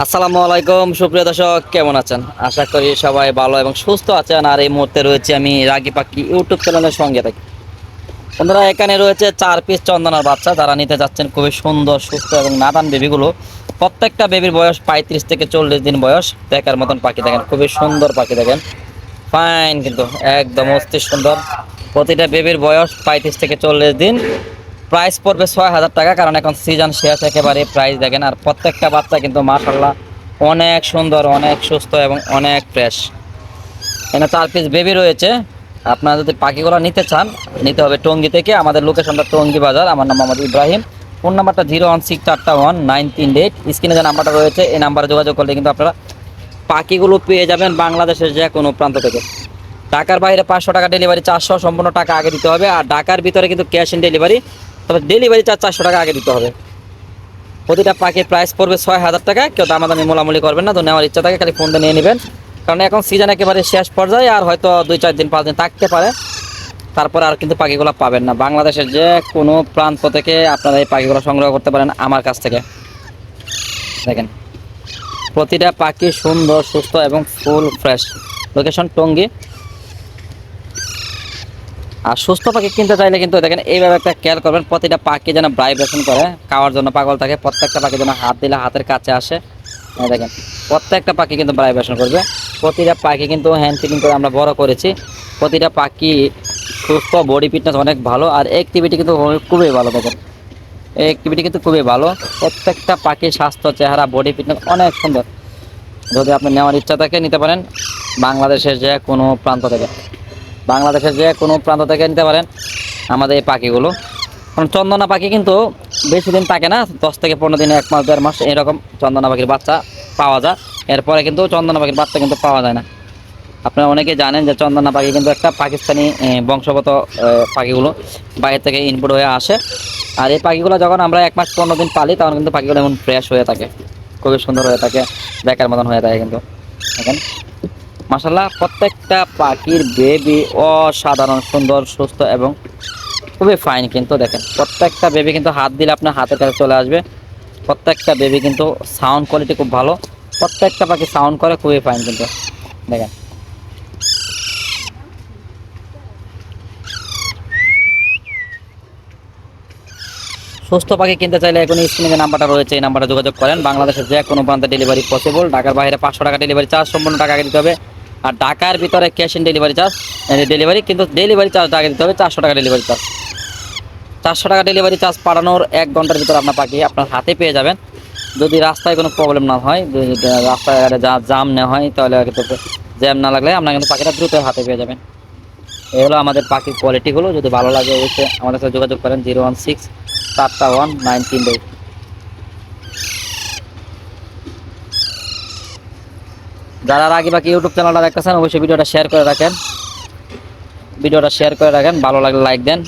আসসালামু আলাইকুম, সুপ্রিয় দর্শক, কেমন আছেন? আশা করি সবাই ভালো এবং সুস্থ আছেন। আর এই মুহূর্তে রয়েছে আমি রাগি পাখি ইউটিউব চ্যানেলের সঙ্গে থাকি। বন্ধুরা, এখানে রয়েছে চার পিস চন্দনার বাচ্চা। যারা নিতে যাচ্ছেন খুবই সুন্দর, সুস্থ এবং নাদান বেবিগুলো। প্রত্যেকটা বেবির বয়স পঁয়ত্রিশ থেকে চল্লিশ দিন বয়স। দেখার মতন পাখি দেখেন, খুবই সুন্দর পাখি দেখেন। ফাইন কিন্তু, একদম অস্থির সুন্দর। প্রতিটা বেবির বয়স পঁয়ত্রিশ থেকে চল্লিশ দিন। প্রাইস পড়বে ছয় হাজার টাকা, কারণ এখন সিজন শেষ একেবারে প্রাইস দেখেন। আর প্রত্যেকটা বাচ্চা কিন্তু মাশাল্লাহ অনেক সুন্দর, অনেক সুস্থ এবং অনেক ফ্রেশ এখানে চার পিস বেবি রয়েছে। আপনারা যদি পাখিগুলো নিতে চান, নিতে হবে টঙ্গি থেকে। আমাদের লোকেশনটা টঙ্গি বাজার। আমার নাম মোহাম্মদ ইব্রাহিম। ফোন নাম্বারটা জিরো ওয়ান সিক্স চারটা ওয়ান নাইন তিন এইট স্ক্রিনে যে নাম্বারটা রয়েছে, এই নাম্বারে যোগাযোগ করলে কিন্তু আপনারা পাখিগুলো পেয়ে যাবেন বাংলাদেশের যে কোনো প্রান্ত থেকে। ঢাকার বাইরে পাঁচশো টাকা ডেলিভারি চারশো সম্পূর্ণ টাকা আগে দিতে হবে। আর ঢাকার ভিতরে কিন্তু ক্যাশ অন ডেলিভারি তবে ডেলিভারি চার্জ চারশো টাকা আগে দিতে হবে। প্রতিটা পাখির প্রাইস পড়বে ছয় হাজার টাকা, কেউ দামাদামি মোলামুলি করবেন না, তো নেওয়ার ইচ্ছা থাকে, খালি ফোনটা নিয়ে নেবেন। কারণ এখন সিজন একেবারে শেষ পর্যায়ে, আর হয়তো দুই, চার দিন, পাঁচ দিন থাকতে পারে। তারপরে আর কিন্তু পাখিগুলো পাবেন না। বাংলাদেশের যে কোনো প্রান্ত থেকে আপনারা এই পাখিগুলো সংগ্রহ করতে পারেন আমার কাছ থেকে। দেখেন, প্রতিটা পাখি সুন্দর, সুস্থ এবং ফুল ফ্রেশ লোকেশন টঙ্গী। আর সুস্থ পাখি কিনতে চাইলে কিন্তু দেখেন এইভাবে একটা খেয়াল করবেন, প্রতিটা পাখি যেন ভাইব্রেশন করে, খাওয়ার জন্য পাগল থাকে, প্রত্যেকটা পাখি যেন হাত দিলে হাতের কাছে আসে। এই দেখেন, প্রত্যেকটা পাখি কিন্তু ভাইব্রেশন করবে। প্রতিটা পাখি কিন্তু হ্যান্ড ফিটিং করে আমরা বড় করেছি। প্রতিটা পাখি সুস্থ বডি ফিটনেস অনেক ভালো, আর অ্যাক্টিভিটি কিন্তু খুবই ভালো, দেখেন। এই অ্যাক্টিভিটি কিন্তু খুবই ভালো। প্রত্যেকটা পাখির স্বাস্থ্য, চেহারা বডি ফিটনেস অনেক সুন্দর। যদি আপনি নেওয়ার ইচ্ছা থাকে, নিতে পারেন বাংলাদেশের যে কোনো প্রান্ত থেকে। বাংলাদেশের যে কোনো প্রান্ত থেকে নিতে পারেন আমাদের এই পাখিগুলো। কারণ চন্দনা পাখি কিন্তু বেশি দিন থাকে না, দশ থেকে পনেরো দিন এক মাস, দেড় মাস, এরকম চন্দনা পাখির বাচ্চা পাওয়া যায়। এরপরে কিন্তু চন্দনা পাখির বাচ্চা কিন্তু পাওয়া যায় না। আপনারা অনেকেই জানেন যে চন্দনা পাখি কিন্তু একটা পাকিস্তানি বংশগত পাখিগুলো বাইরে থেকে ইনপুট হয়ে আসে। আর এই পাখিগুলো যখন আমরা এক মাস, পনেরো দিন পালি, তখন কিন্তু পাখিগুলো এমন ফ্রেশ হয়ে থাকে, খুবই সুন্দর হয়ে থাকে, দেখার মতন হয়ে থাকে কিন্তু। দেখেন মাসাল্লাহ প্রত্যেকটা পাখির বেবি অসাধারণ, সুন্দর, সুস্থ এবং খুবই ফাইন কিন্তু দেখেন, প্রত্যেকটা বেবি কিন্তু হাত দিলে আপনার হাতের কাছে চলে আসবে। প্রত্যেকটা বেবি কিন্তু সাউন্ড কোয়ালিটি খুব ভালো, প্রত্যেকটা পাখি সাউন্ড করে খুবই ফাইন কিন্তু, দেখেন। সুস্থ পাখি কিনতে চাইলে এখন স্ক্রিনে যে নাম্বারটা রয়েছে, এই নাম্বারে যোগাযোগ করেন। বাংলাদেশের যে কোনো প্রান্তে ডেলিভারি পসিবল ঢাকার বাইরে পাঁচশো টাকা ডেলিভারি চার্জ সম্পূর্ণ টাকা দিতে হবে। আর ঢাকার ভিতরে cash in delivery charge delivery কিন্তু ডেলিভারি চার্জ আগে দিতে হবে, চারশো টাকা ডেলিভারি চার্জ চারশো টাকা ডেলিভারি চার্জ পাঠানোর এক ঘণ্টার ভিতরে আপনার পাখি আপনার হাতে পেয়ে যাবেন। যদি রাস্তায় কোনো প্রবলেম না হয় রাস্তায় যা জাম না হয়, তাহলে কিন্তু জ্যাম না লাগলে আপনার কিন্তু পাখিটা দ্রুত হাতে পেয়ে যাবেন। এই হলো আমাদের পাখির কোয়ালিটিগুলো যদি ভালো লাগে অবশ্যই আমাদের সাথে যোগাযোগ করেন জিরো ওয়ান সিক্স চারটা ওয়ান নাইন তিন যারা আগে বাকি ইউটিউব চ্যানেলটা দেখতেছেন, অবশ্যই ভিডিওটা শেয়ার করে রাখেন। ভিডিওটা শেয়ার করে রাখেন, ভালো লাগলে লাইক দেন।